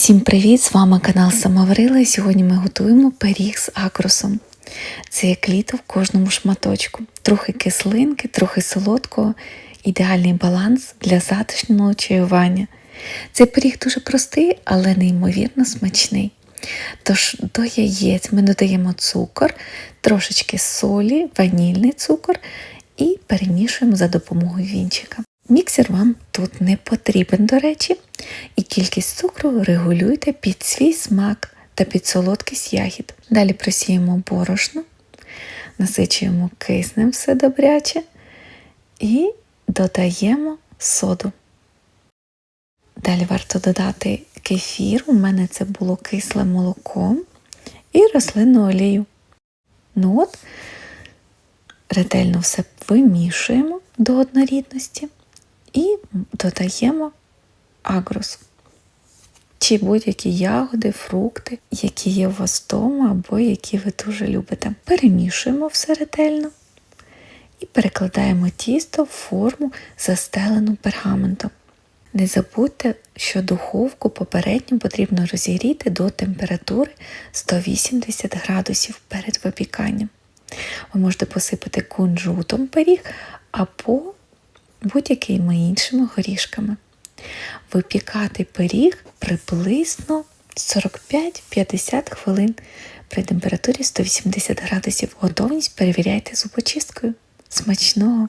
Всім привіт! З вами канал Самоварила і сьогодні ми готуємо пиріг з акрусом. Це як літо в кожному шматочку. Трохи кислинки, трохи солодкого, ідеальний баланс для затишного чаювання. Цей пиріг дуже простий, але неймовірно смачний. Тож до яєць ми додаємо цукор, трошечки солі, ванільний цукор і перемішуємо за допомогою вінчика. Міксер вам тут не потрібен, до речі, і кількість цукру регулюйте під свій смак та під солодкість ягід. Далі просіємо борошно, насичуємо киснем все добряче і додаємо соду. Далі варто додати кефір, у мене це було кисле молоко і рослинну олію. Ну от, ретельно все вимішуємо до однорідності і додаємо агрус. Чи будь-які ягоди, фрукти, які є у вас вдома або які ви дуже любите. Перемішуємо все ретельно і перекладаємо тісто в форму, застелену пергаментом. Не забудьте, що духовку попередньо потрібно розігріти до температури 180 градусів перед випіканням. Ви можете посипати кунжутом пиріг або будь-якими іншими горішками. Випікати пиріг приблизно 45-50 хвилин при температурі 180 градусів. Готовність перевіряйте зубочисткою. Смачного!